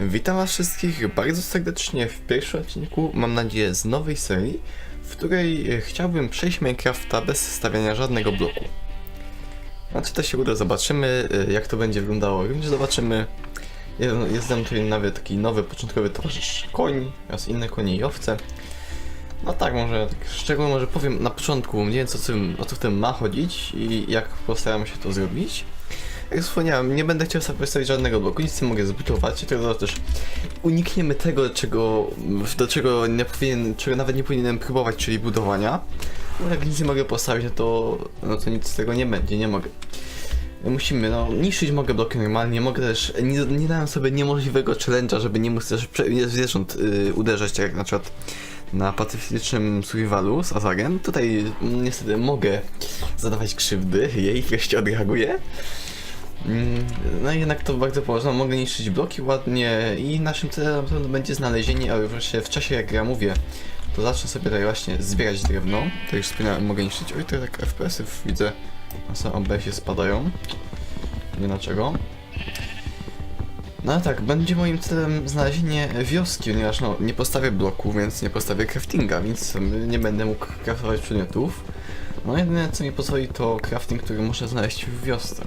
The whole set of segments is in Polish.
Witam was wszystkich bardzo serdecznie w pierwszym odcinku, mam nadzieję z nowej serii, w której e, chciałbym przejść Minecrafta bez stawiania żadnego bloku. A czy to się uda, zobaczymy e, jak to będzie wyglądało, również zobaczymy. Jest tam tutaj nawet taki nowy, początkowy towarzysz koń oraz inne konie i owce. No tak, może tak szczególnie może powiem na początku mniej więcej o, tym, o co w tym ma chodzić i jak postaram się to zrobić. Jak wspomniałem, nie będę chciał sobie postawić żadnego bloku, nic nie mogę zbudować, tylko też unikniemy tego, czego, do czego nie powinien, czego nawet nie powinienem próbować, czyli budowania. Bo jak nic nie mogę postawić, no to, no to nic z tego nie będzie, nie mogę. Musimy, no, niszczyć mogę bloki normalnie, mogę też, nie, nie dałem sobie niemożliwego challenge'a, żeby nie móc też zwierząt y, uderzać, tak jak na przykład na pacyfistycznym survivalu z Azagem. Tutaj niestety mogę zadawać krzywdy, jej wreszcie odreaguje. Mm, No i jednak to bardzo poważne, mogę niszczyć bloki ładnie i naszym celem na będzie znalezienie, ale wreszcie w czasie jak ja mówię, to zacznę sobie tutaj właśnie zbierać drewno. To już wspomniałem, mogę niszczyć. Oj, to tak FPS-y widzę na samym OBS-ie spadają. Nie dlaczego. No ale tak, będzie moim celem znalezienie wioski, ponieważ no, nie postawię bloku, więc nie postawię craftinga, więc nie będę mógł craftować przedmiotów. No jedyne co mi pozwoli to crafting, który muszę znaleźć w wiosce.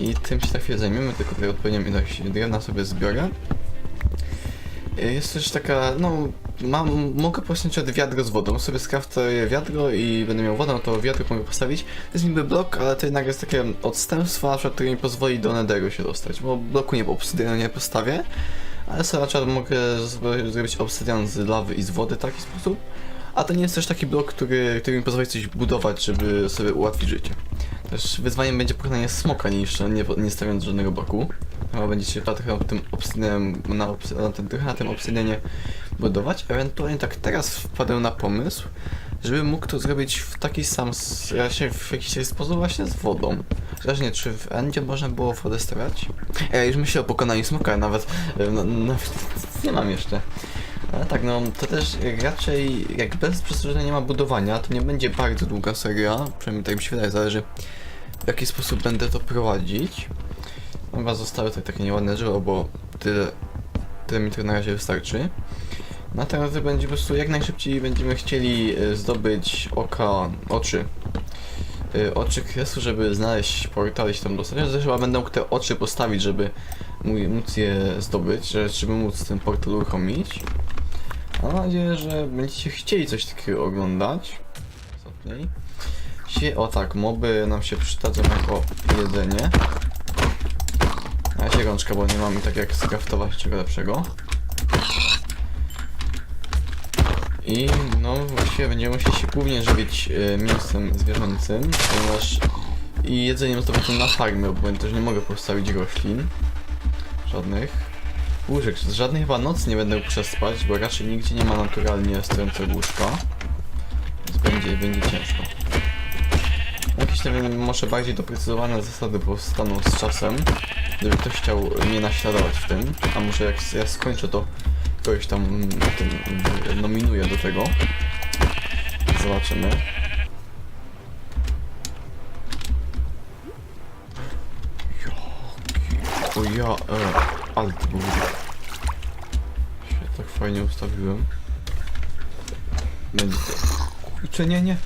I tym się za chwilę zajmiemy, tylko tutaj odpowiednią ilość drewna sobie zbiorę. Y, Jest też taka, no, mam, mogę postawić od wiadro z wodą, sobie skraftuję wiadro i będę miał wodę, to wiadro mogę postawić. To jest niby blok, ale to jednak jest takie odstępstwo, na przykład, które mi pozwoli do netheru się dostać, bo bloku nie obsydianu nie postawię, ale sobie na przykład mogę zro- zrobić obsydian z lawy i z wody w taki sposób. A to nie jest też taki blok, który, który mi pozwoli coś budować, żeby sobie ułatwić życie. Też wyzwaniem będzie pokonanie smoka niż nie, nie stawiając żadnego bloku. Chyba będziecie trochę tym obsydianem, na, obsy- na, tym, na tym obsydianie budować. Ewentualnie tak teraz wpadłem na pomysł, żeby mógł to zrobić w taki sam, s- raczej w jakiś sposób właśnie z wodą. Zależnie czy w Endzie można było wodę stawiać? Ja już myślę o pokonaniu smoka, nawet, no, nawet nie mam jeszcze. Ale tak, no to też raczej jak bez przestrzeżenia nie ma budowania, to nie będzie bardzo długa seria, przynajmniej tak mi się wydaje, zależy w jaki sposób będę to prowadzić. Chyba zostały tutaj takie nieładne drzewo, bo tyle, tyle mi to na razie wystarczy. Na będzie po prostu jak najszybciej będziemy chcieli e, zdobyć oka, oczy. e, Oczy kresu, żeby znaleźć portal i się tam dostać. Ja też chyba będę mógł te oczy postawić, żeby móc je zdobyć, że- żeby móc ten portal uruchomić. Mam nadzieję, że będziecie chcieli coś takiego oglądać. Ostatniej. O tak, moby nam się przydadzą jako jedzenie. A się rączka, bo nie mamy tak jak skraftować czego lepszego. I no właściwie będziemy musieli się głównie żywić e, mięsem zwierzęcym, ponieważ i jedzeniem zdobytym na farmy, bo też nie mogę postawić roślin. Żadnych. Łóżek, żadnej chyba noc nie będę przespać, bo raczej nigdzie nie ma naturalnie stojącego łóżka. Więc będzie, będzie ciężko. Jakieś wiem, może bardziej doprecyzowane zasady powstaną z czasem, gdyby ktoś chciał mnie naśladować w tym, a może jak ja skończę to kogoś tam mm, tym, mm, nominuję do tego. Zobaczymy. Jaki... O ja... E, ale to był... Się tak fajnie ustawiłem. Będzie to... Kurczę, nie, nie.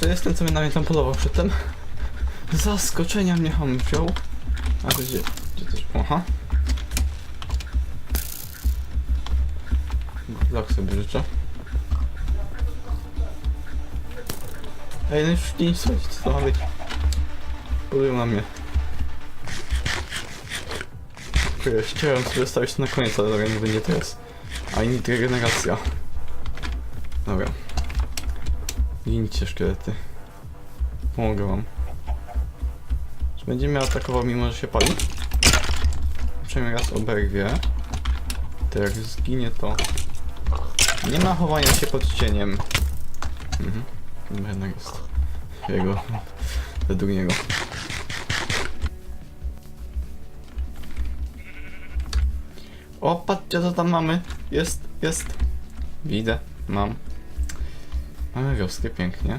Czy jestem, co mnie na mnie tam polował przedtem? Zaskoczenia mnie ham wziął. A to gdzie? Gdzie też? Aha. Blok sobie życzę. Ej, no już nie słuchajcie, co to ma być? Polują na mnie. Okej, chciałem sobie zostawić to na koniec, ale dobra, nie będzie teraz. A nie regeneracja. Dobra. Gincie szkielety. Pomogę wam. Czy będzie mnie atakował mimo, że się pali? Przynajmniej raz oberwie. To jak zginie to... Nie ma chowania się pod cieniem. Mhm. Chyba Jednak jest. Jego. Według niego. O, patrzcie co tam mamy. Jest, jest. Widzę, mam. Mamy wioskę, pięknie.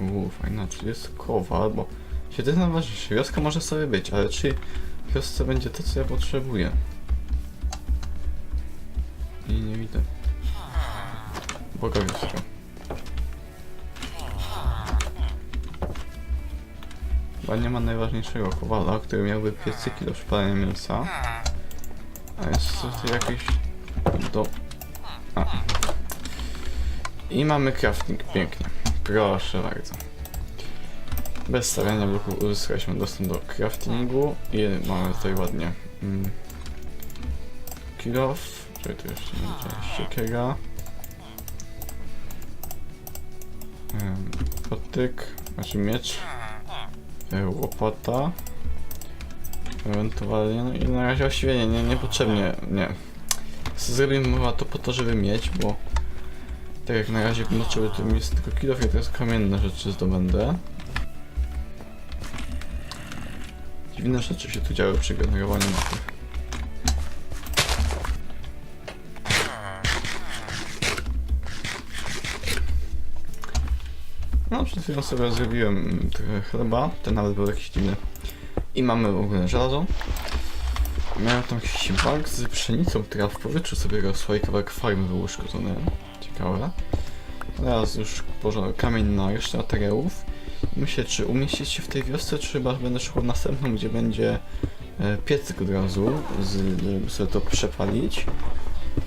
Uuu, fajna, czy jest kowa, bo się zastanawiam, że wioska może sobie być, ale czy wiosce będzie to, co ja potrzebuję. Chyba nie ma najważniejszego kowala, który miałby piecyki do przypalania mięsa. A jest tutaj jakiś... do... A. I mamy crafting, pięknie. Proszę bardzo. Bez stawiania bloku uzyskaliśmy dostęp do craftingu i mamy tutaj ładnie mm, kill off, czyli tu jeszcze będzie siekiera. Ym, Patyk, znaczy miecz, łopata, ewentualnie, no i na razie właściwie nie, nie, niepotrzebnie, nie. Zrobimy to po to, żeby mieć, bo tak jak na razie potrzeby to mi jest tylko kill off i teraz kamienne rzeczy zdobędę. Dziwne rzeczy się tu działy przy generowaniu mapy. Przed chwilą sobie zrobiłem trochę chleba, ten nawet był jakiś dziwny. I mamy w ogóle żelazo. Miałem tam jakiś bug z pszenicą, która w powietrzu sobie rosła i kawałek farmy był uszkodzony. Ciekawe. Teraz już położono kamień na resztę materiałów. Myślę, czy umieścić się w tej wiosce, czy chyba będę szukał następną, gdzie będzie e, piecyk od razu, żeby sobie to przepalić.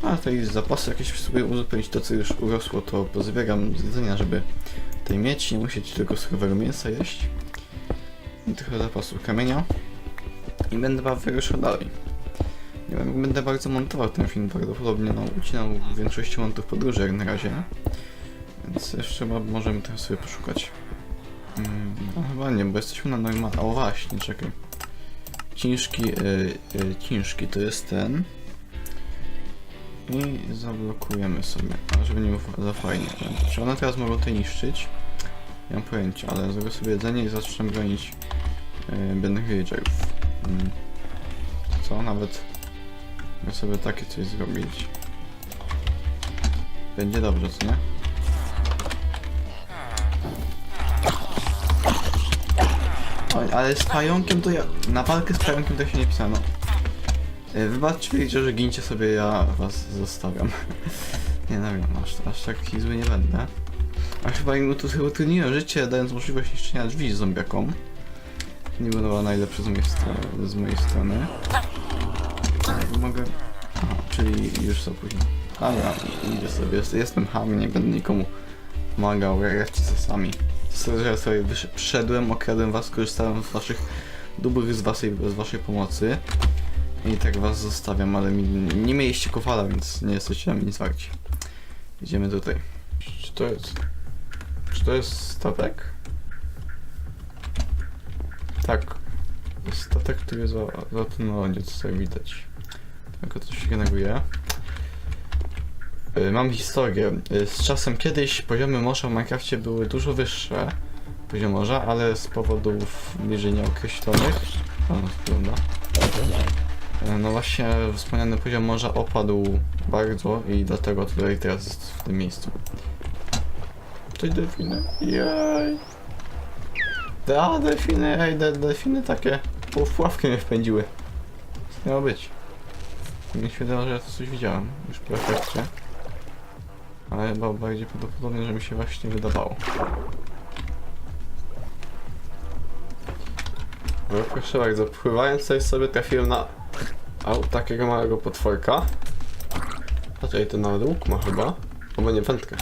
A tutaj zapasy jakieś sobie uzupełnić to, co już urosło, to pozbieram z jedzenia, żeby tutaj mieć, nie musieć tylko surowego mięsa jeść. I trochę zapasów kamienia. I będę chyba wyruszał dalej. Nie wiem, będę bardzo montował ten film, prawdopodobnie no, ucinał większości montów podróży jak na razie. Więc jeszcze możemy trochę sobie poszukać. Mm, no chyba nie, bo jesteśmy na normal... O właśnie, czekaj. Ciężki, y, y, ciężki to jest ten. I zablokujemy sobie, a żeby nie było za fajnie. Czy one teraz mogą to niszczyć? Nie mam pojęcia, ale zrobię sobie jedzenie i zacznę bronić y, biednych villagerów. Mm. Co? Nawet mogę sobie takie coś zrobić. Będzie dobrze, co nie? Oj, ale z pająkiem to ja... Na walkę z pająkiem to się nie pisano. E, Wybaczcie, że gincie sobie, ja was zostawiam. nie no wiem, aż, aż taki zły nie będę. A chyba im tu utrudniłem życie, dając możliwość niszczenia drzwi zombiakom. Nie było najlepsze z mojej, z mojej strony. Ale Mogę... Aha, czyli już za późno. Ale idzie sobie, jest, jestem ham, nie będę nikomu pomagał, radźcie sobie sami. Sorry, że ja sobie przyszedłem, okradłem was, korzystałem z waszych dóbr z waszej, z waszej pomocy. I tak was zostawiam, ale mi, nie mieliście kowala, więc nie jesteście na mnie. Idziemy tutaj. Czy to jest... Czy to jest statek? Tak. Statek, który jest za, za tym lądzie, co tutaj widać. Tylko to się generuje. Y, Mam historię. Y, Z czasem kiedyś poziomy morza w Minecrafcie były dużo wyższe. Poziom morza, ale z powodów bliżej nieokreślonych. O, wygląda. E, No właśnie wspomniany poziom morza opadł bardzo i dlatego tutaj teraz jest w tym miejscu. Cześć delfiny. Jej. Da, delfiny, ej, de, delfiny takie ławkę mnie wpędziły. Co miało być? Się wydawało, że ja to coś widziałem już po efekcie. Ale chyba bardziej prawdopodobnie, że mi się właśnie wydawało. Proszę bardzo, pływając sobie trafiłem na au, takiego małego potworka. A tutaj ten nawet łuk ma chyba, albo nie wędkę.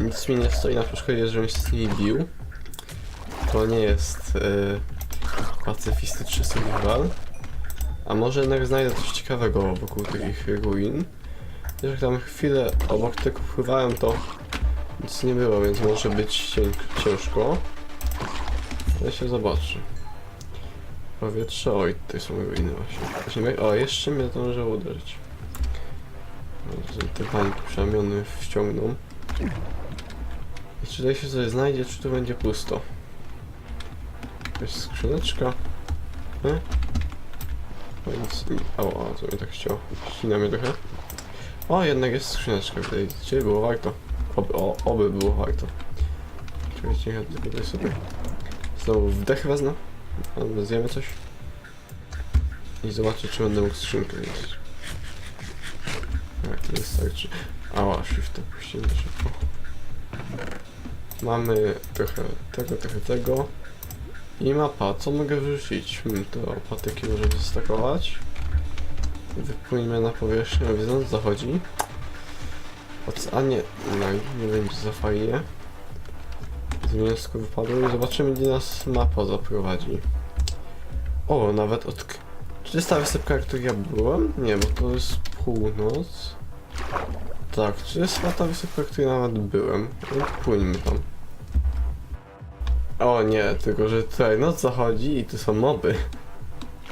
Nic mi nie stoi na przeszkodzie, żebym się z nimi bił. To nie jest yy, pacyfistyczny survival. A może jednak znajdę coś ciekawego wokół tych ruin. Jak tam chwilę obok tego pływałem, to nic nie było, więc może być cię- ciężko. Ale się zobaczy. Powietrze, oj, tutaj są ruiny właśnie. o, jeszcze mnie zdążyło uderzyć. Te bańki przemiony wciągną. I czy tutaj się coś znajdzie, czy tu będzie pusto? Jakaś skrzyneczka? Nie? O, nic, o, o, co mnie tak chciało. Ścina mnie trochę. O, jednak jest skrzyneczka, tutaj, czyli było warto. Oby, o, oby było warto. Czekajcie, ja tutaj sobie znowu wdech wezmę. Zjemy coś. I zobaczę, czy będę mógł skrzynkę mieć. Jak to wystarczy. Ała, shift puściłem szybko. Mamy trochę tego, trochę tego. I mapa, co mogę wyrzucić? Hmm, to patyki możemy stakować. Wypłyńmy na powierzchnię, widząc, zachodzi. Oceanie, no nie będzie za fajnie. Z mięsko wypadło i zobaczymy, gdzie nas mapa zaprowadzi. O, nawet od... Czy jest ta wysepka, na której ja byłem? Nie, bo to jest północ. Tak, czy jest ta wysepka, na której nawet byłem? No, płyńmy tam. O nie, tylko że tutaj noc zachodzi i tu są moby.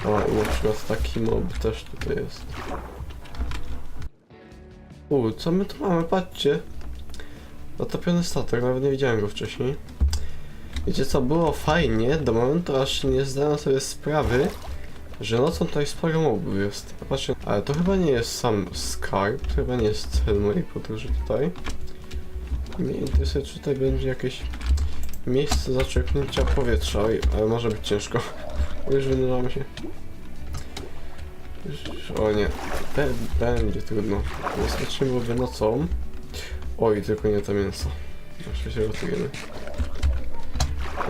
O, i na przykład taki mob też tutaj jest. U, co my tu mamy? Patrzcie. Zatopiony statek, nawet nie widziałem go wcześniej. Wiecie co, było fajnie do momentu, aż nie zdałem sobie sprawy, że nocą tutaj sporo mobów jest. Patrzcie, ale to chyba nie jest sam skarb, to chyba nie jest cel mojej podróży tutaj. Mnie interesuje, czy tutaj będzie jakieś miejsce zaczerpnięcia powietrza, Oj, ale może być ciężko. Już wynurzamy się. Już, o nie, będzie trudno. Wystarczy byłoby nocą. Oj, tylko nie to mięso. Jeszcze się gotujemy.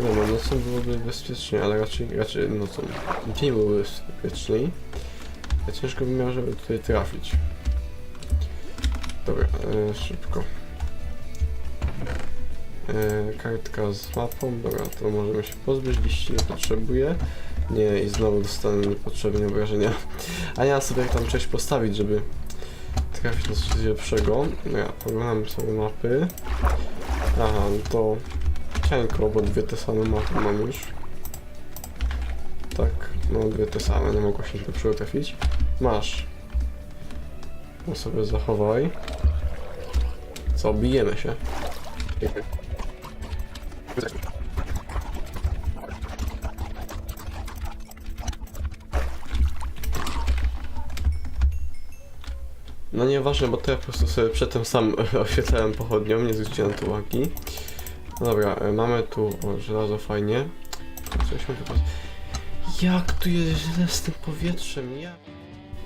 No, nocą byłoby bezpiecznie, ale raczej, raczej nocą. Dzień byłby bezpieczniej. A ciężko by miał, żeby tutaj trafić. Dobra, e, szybko. E, kartka z mapą, dobra, to możemy się pozbyć, liści nie potrzebuję. Nie, i znowu dostanę niepotrzebnie obrażenia. A ja sobie tam coś postawić, żeby trafić na coś lepszego. Dobra, poglądamy sobie mapy. Aha, no to cienko, bo dwie te same mapy mam już. Tak, no dwie te same, nie mogło się lepszego trafić. Masz. No sobie zachowaj. Co, bijemy się. No nieważne, bo to ja po prostu sobie przedtem sam oświetlałem pochodnią, nie zwróciłem na to uwagi. No dobra, e, mamy tu o, żelazo fajnie. Tu pas- Jak tu jest źle z tym powietrzem, ja...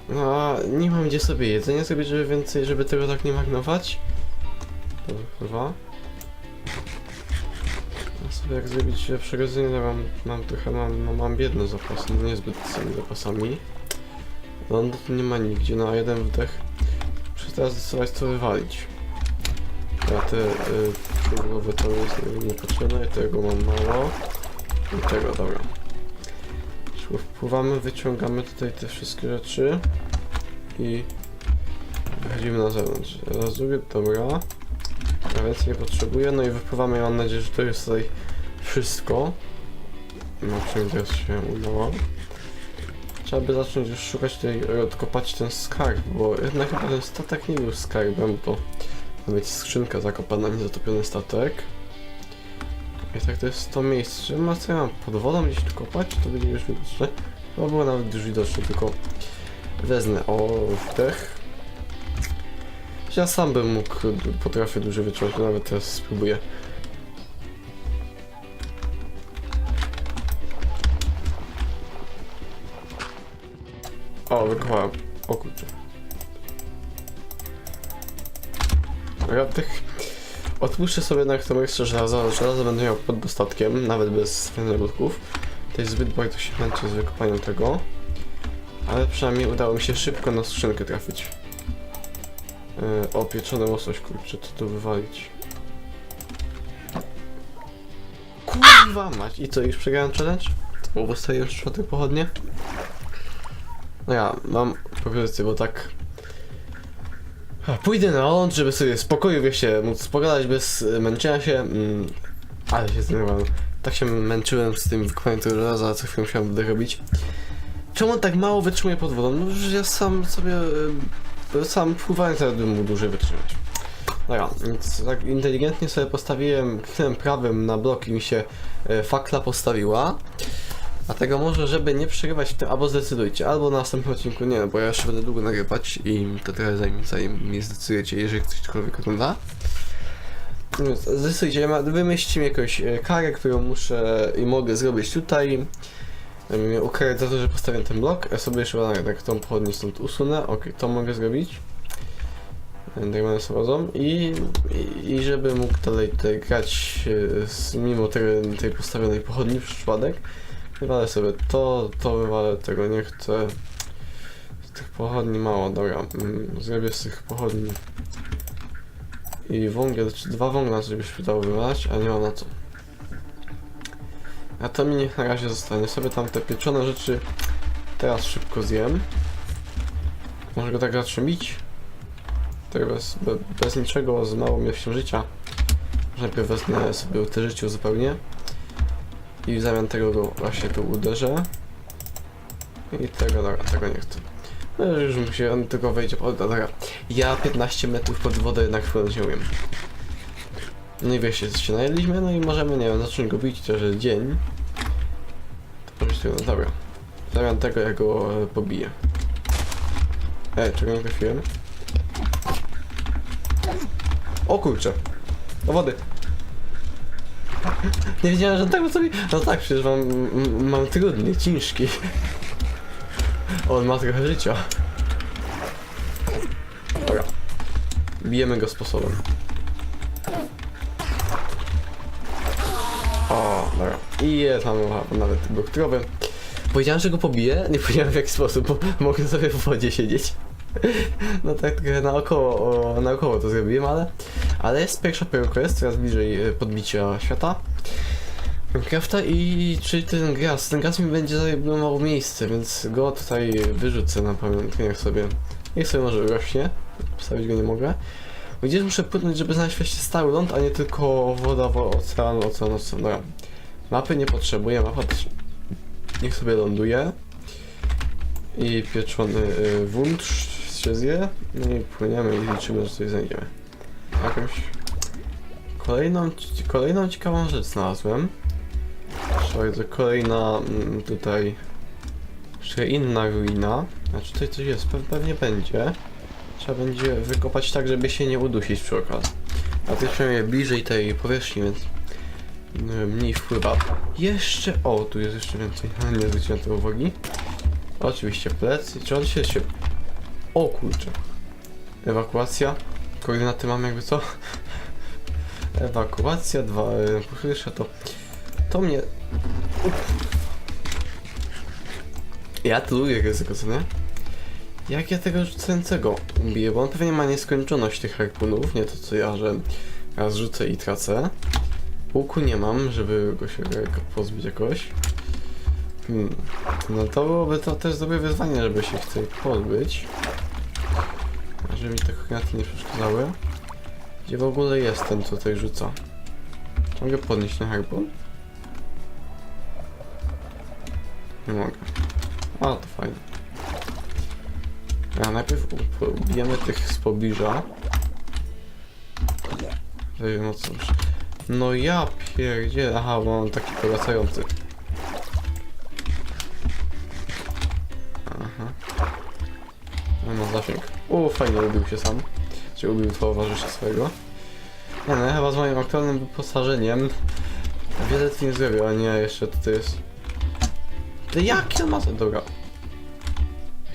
No, a nie mam gdzie sobie jedzenia zrobić, żeby więcej, żeby tego tak nie marnować. To chyba. A sobie jak zrobić lepszego jedzenia, to mam, mam trochę, mam, no, mam biedne zapasy, no niezbyt z tymi zapasami. No, no to nie ma nigdzie, na jeden wdech. Teraz zdecydować co wywalić. Ja te y, głowy to jest niepotrzebne, tego mam mało. I tego, dobra. Szło Wpływamy, wyciągamy tutaj te wszystkie rzeczy i wychodzimy na zewnątrz. Razuję, dobra. Ja więcej nie potrzebuję, no i wypływamy mam nadzieję, że to jest tutaj wszystko. No przynajmniej teraz się udało. Trzeba by zacząć już szukać tutaj, e, odkopać ten skarb, bo jednak chyba ten statek nie był skarbem, to ma być skrzynka zakopana, niezatopiony statek. I tak to jest to miejsce. Czy ma co ja mam pod wodą gdzieś tu kopać, to będzie już widoczne? Chyba było nawet już widoczne, tylko wezmę o wdech. Ja sam bym mógł, potrafię duży wyciągnąć, nawet teraz spróbuję. O, wykopałem. O kurczę. Ja tych... Odpuszczę sobie jednak to miejsce żelaza. Żelazo będę miał pod dostatkiem, nawet bez węglowodków. To jest zbyt bardzo się męczę z wykopaniem tego. Ale przynajmniej udało mi się szybko na skrzynkę trafić. Yy, o, pieczony łosoś, kurczę, to tu wywalić. Kurwa mać! I co, już przegrałem challenge? Bo dostaję już czwartek pochodnie? No ja mam propozycję, bo tak... Pójdę na ląd, żeby sobie w spokoju, wiecie, móc pogadać bez e, męczenia się. Mm, ale się zdenerwowałem. Tak się męczyłem z tym wykonywaniem tego żelaza, co chwilę musiałem wdech robić. Czemu on tak mało wytrzymuje pod wodą? No że ja sam sobie... e, Sam pływając nawet bym mógł dłużej wytrzymać. Dobra, więc tak inteligentnie sobie postawiłem chwilę prawym na blok i mi się e, fakla postawiła. Dlatego może, żeby nie przerywać w tym, albo zdecydujcie, albo na następnym odcinku nie, no bo ja jeszcze będę długo nagrywać i to trochę zajmie, zanim nie zdecydujecie, jeżeli cośkolwiek ogląda. Zdecydujcie, wymyślcie mi jakąś e, karę, którą muszę i mogę zrobić tutaj. mnie ukarać za to, że postawię ten blok. Ja sobie jeszcze tak, tak tą pochodnię stąd usunę. Ok, to mogę zrobić. Diamenty sadzą i, i, i żeby mógł dalej grać e, z, mimo tej, tej postawionej pochodni przez przypadek. Wywalę sobie to, to wywalę tego, nie chcę. Z tych pochodni mało, dobra. mm, Zrobię z tych pochodni. I wągiel, czy dwa węgla sobie się dało wywalać, a nie ma na co. A to mi niech na razie zostanie. Sobie tam te pieczone rzeczy teraz szybko zjem. Może go tak zatrzymić? Tak bez, be, bez niczego, z małą ilością życia. Najpierw wezmę sobie te życie uzupełnię. I w zamian tego go właśnie tu uderzę. I tego, dobra, tego nie chcę. No już mu się, on tylko wejdzie, o dobra. Ja 15 metrów pod wodę jednak wpłynąć nie umiem. No i wiecie, się najedliśmy, no i możemy, nie wiem, zacząć go bić, to że dzień. To no dobra. W zamian tego ja go e, pobiję. Ej, czego nie trafiłem? O kurczę. Do wody. Nie wiedziałem, że tak sobie... No tak, przecież mam, mam trudny, ciężki. On ma trochę życia. Dobra. Bijemy go sposobem. O, dobra. I jest, mamy nawet doktrowy. Powiedziałem, że go pobiję, nie powiedziałem w jaki sposób, bo mogę sobie w wodzie siedzieć. No tak trochę naokoło, naokoło to zrobiłem, ale, ale jest pierwsza perełka, jest coraz bliżej e, podbicia świata. Minecrafta i czy ten gaz, ten gaz mi będzie zajmował miejsce, więc go tutaj wyrzucę na pamiątkę, sobie, niech sobie może rośnie, postawić go nie mogę. Gdzieś muszę płynąć, żeby znaleźć właśnie stały ląd, a nie tylko woda, wo- ocean, ocean, ocean, dobra. Mapy nie potrzebuję, mapa niech sobie ląduje. I pieczony y, wunsz się zje, no i płyniemy i liczymy, że coś znajdziemy. Jakąś kolejną, kolejną ciekawą rzecz znalazłem. Bardzo kolejna mm, tutaj jeszcze inna ruina. Znaczy tutaj coś jest, pe pewnie będzie. Trzeba będzie wykopać tak, żeby się nie udusić przy okazji. A ty przynajmniej bliżej tej powierzchni, więc mniej wpływa. Jeszcze, o tu jest jeszcze więcej, nie zwróciłem tej uwagi. Oczywiście plecy, czy on się się... O kurczę. Ewakuacja. Koordynaty mam jakby co? Ewakuacja, dwa y, pochylisze to... To mnie... Ja tu lubię ryzyko, co nie? Jak ja tego rzucającego ubiję? Bo on pewnie ma nieskończoność tych harpunów, nie to co ja, że raz rzucę i tracę. Łuku nie mam, żeby go się pozbyć jakoś. Hmm. No to byłoby to też dobre wyzwanie, żeby się chce pozbyć. Żeby mi te koordynaty nie przeszkadzały. Gdzie w ogóle jest ten, co tutaj rzuca? Czy mogę podnieść ten harpun? Nie mogę. A, to fajne. A najpierw ubijemy tych z pobliża. No cóż. No ja pierdzie. Aha, bo mam taki powracający. U, fajnie ubił się sam. Czy ubił towarzysza swojego. Nie no, chyba z moim aktualnym wyposażeniem wiele tu nie zrobię, a nie, jeszcze tutaj jest... To jaki on ma... Dobra.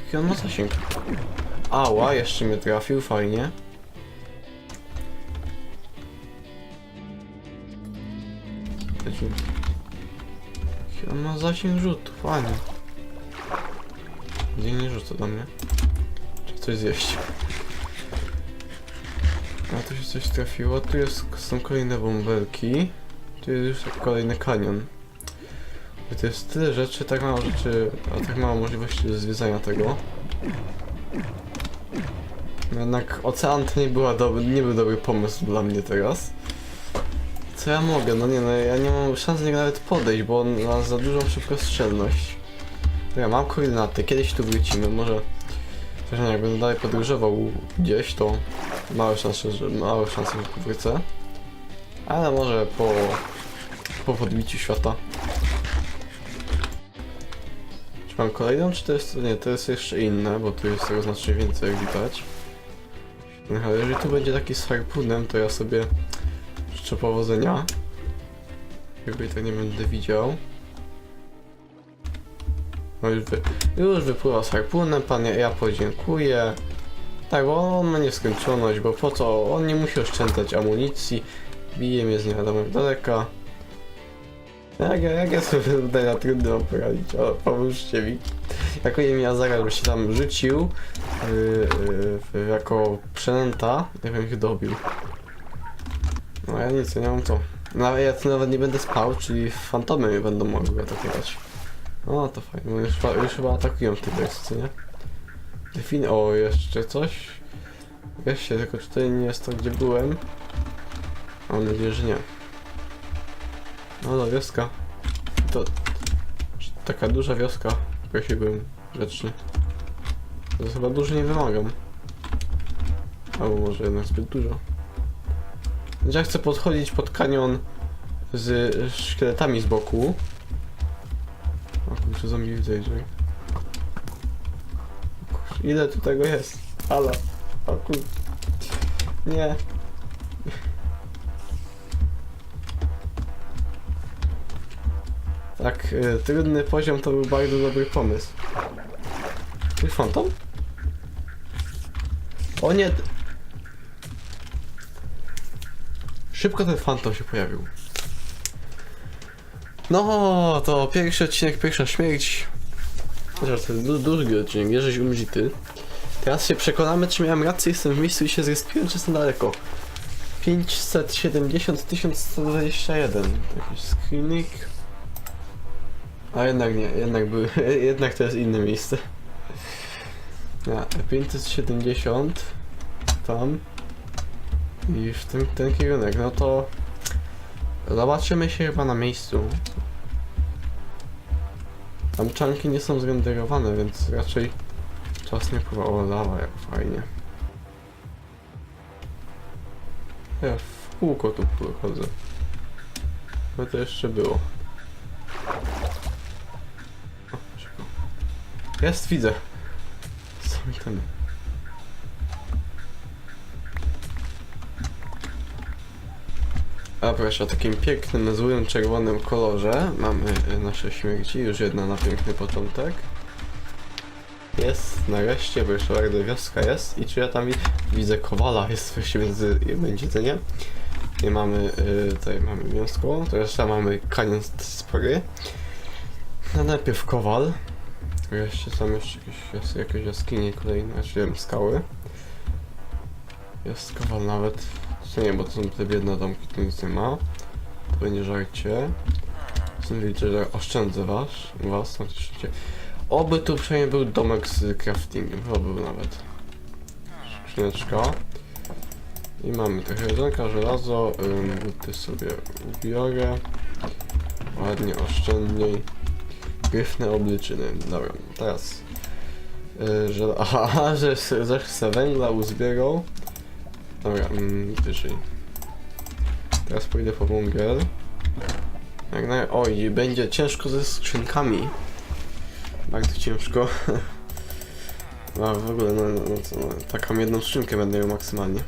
Jaki on ma zasięg? Ała, jeszcze mnie trafił, fajnie. Jaki on ma zasięg rzutu, fajnie. Gdzie nie rzuca do mnie? Coś zjeść. A tu się coś trafiło, tu jest, są kolejne bąbelki. Tu jest już kolejny kanion. I to jest tyle rzeczy, tak mało rzeczy, a tak mało możliwości zwiedzania tego. No Jednak ocean to nie, była doby, nie był dobry pomysł dla mnie teraz. Co ja mogę? No nie no, ja nie mam szans do niego nawet podejść, bo on ma za dużą szybkostrzelność. Ja mam koordynaty, kiedyś tu wrócimy, może... Też nie, jak będę dalej podróżował gdzieś, to małe szanse, że, małe szanse, że wrócę. Ale może po... po podbiciu świata. Czy mam kolejną, czy to jest... nie, to jest jeszcze inne, bo tu jest tego znacznie więcej, jak widać. Ale jeżeli tu będzie taki z harpunem, to ja sobie życzę powodzenia. Jakby tak nie będę widział. Już, wy, już wypływa z harpunem, pan, ja, podziękuję. Tak, bo on ma nieskończoność, bo po co? On nie musi oszczędzać amunicji. Bije mnie z nie wiadomo jak daleka. Jak, ja- jak ja sobie tutaj na trudno poradzić? O, pomóżcie mi. Jako miał zaraz, by się tam rzucił yy, yy, jako przynęta, ja ich dobił. No ja nic, ja nie mam co. No ja nawet nie będę spał, czyli fantomy mnie będą mogły atakować. O, to fajnie, bo już, już chyba atakują te bestie, nie? Defin... O, jeszcze coś? Wierzcie, tylko czy to nie jest to, gdzie byłem? Mam nadzieję, że nie. No, no, wioska. To... Taka duża wioska, prosiłbym grzecznie. To chyba dużo nie wymagam. Albo może jednak zbyt dużo. Ja chcę podchodzić pod kanion z szkieletami z boku. O kurczę, zombie widzę, jeżeli. Kurczę, ile tu tego jest? Ala. O kur... Nie. Tak, y, trudny poziom to był bardzo dobry pomysł. Ty fantom? O nie! Szybko ten fantom się pojawił. No, to pierwszy odcinek, pierwsza śmierć. Chociaż to jest du długi odcinek, Jerzyś umrzyty. Teraz się przekonamy, czy miałem rację, jestem w miejscu i się zrespiłem, czy jestem daleko. 570 1121. Jakiś screenik. A jednak nie, jednak był, jednak to jest inne miejsce. Ja, 570 tam i w ten, ten kierunek, no to zobaczymy się chyba na miejscu. Tam czanki nie są zrenderowane, więc raczej czas nie pływa. O, lawa, jak fajnie. Ja w kółko tu chodzę. No to jeszcze było. O. Jest, widzę. Co mi tam? A proszę, o takim pięknym, złym, czerwonym kolorze mamy y, nasze śmierci, już jedna na piękny początek. Jest, nareszcie, proszę bardzo, wioska jest. I czy ja tam wi- widzę kowala, jest właściwie między, będzie to nie? I mamy, y, tutaj mamy mięsko, to jeszcze mamy kanion spory. No najpierw kowal. Jeszcze tam jeszcze jakieś, jakieś jaskinie kolejne, znaczy wiem, skały. Jest kowal nawet. Co nie, bo to są te biedne domki, tu nic nie ma. To będzie żarcie. Są widzicie, że oszczędzę was, was. Oby tu przynajmniej był domek z craftingiem, chyba był nawet. Skrzyneczka. I mamy trochę jedzonka, żelazo, ym, buty sobie ubiorę. Ładnie, oszczędniej. Gryfne obliczyny. Dobra, teraz. Yy, że, aha, że s- że chce węgla uzbierał. Dobra, mm, wyżej. Teraz pójdę po węgiel. Jak na... Oj, będzie ciężko ze skrzynkami. Bardzo ciężko. A w ogóle, no, no, no, no taką jedną skrzynkę będę miał maksymalnie.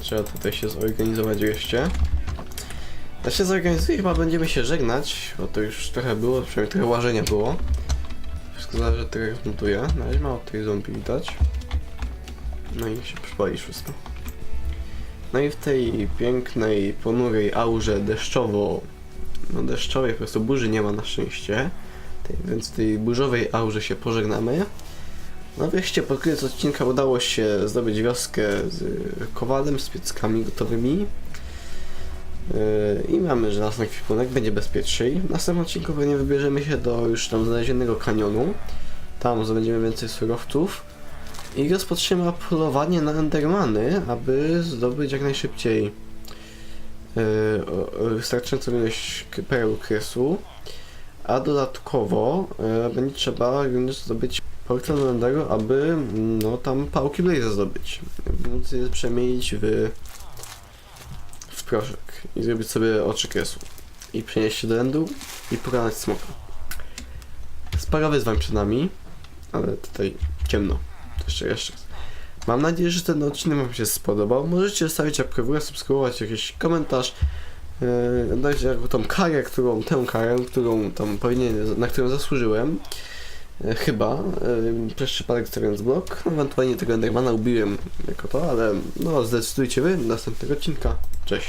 Trzeba tutaj się zorganizować wreszcie. Ja się zorganizuję, chyba będziemy się żegnać, bo to już trochę było, przynajmniej trochę łażenia było. Wszystko zależy od tego jak zmontuję. Na razie mało tej zombie widać. No i się przypali wszystko. No i w tej pięknej, ponurej aurze deszczowo... No deszczowej po prostu burzy nie ma na szczęście. Tej, więc w tej burzowej aurze się pożegnamy. No wreszcie pod koniec odcinka udało się zdobyć wioskę z kowalem, z pieckami gotowymi. Yy, I mamy żelazny kwipunek, będzie bezpieczniej. W następnym odcinku pewnie wybierzemy się do już tam znalezionego kanionu. Tam zdobędziemy więcej surowców. I rozpoczniemy polowanie na Endermany, aby zdobyć jak najszybciej yy, o- o wystarczającą ilość pereł kresu. A dodatkowo yy, będzie trzeba również zdobyć portal Enderu, aby no, tam pałki Blaze zdobyć. Móc je przemienić w, w proszek i zrobić sobie oczy kresu. I przenieść się do Endu i pokonać smoka. Sporo wyzwań przed nami, ale tutaj ciemno. Jeszcze jeszcze. Mam nadzieję, że ten odcinek Wam się spodobał. Możecie zostawić łapkę w górę, subskrybować, jakiś komentarz. Yy, dać jako tą karę, którą, tę karę, którą tam powinien, na którą zasłużyłem. Yy, chyba. Yy, przez przypadek stawiając blok. Ewentualnie tego Endermana ubiłem jako to, ale no zdecydujcie wy następnego odcinka. Cześć.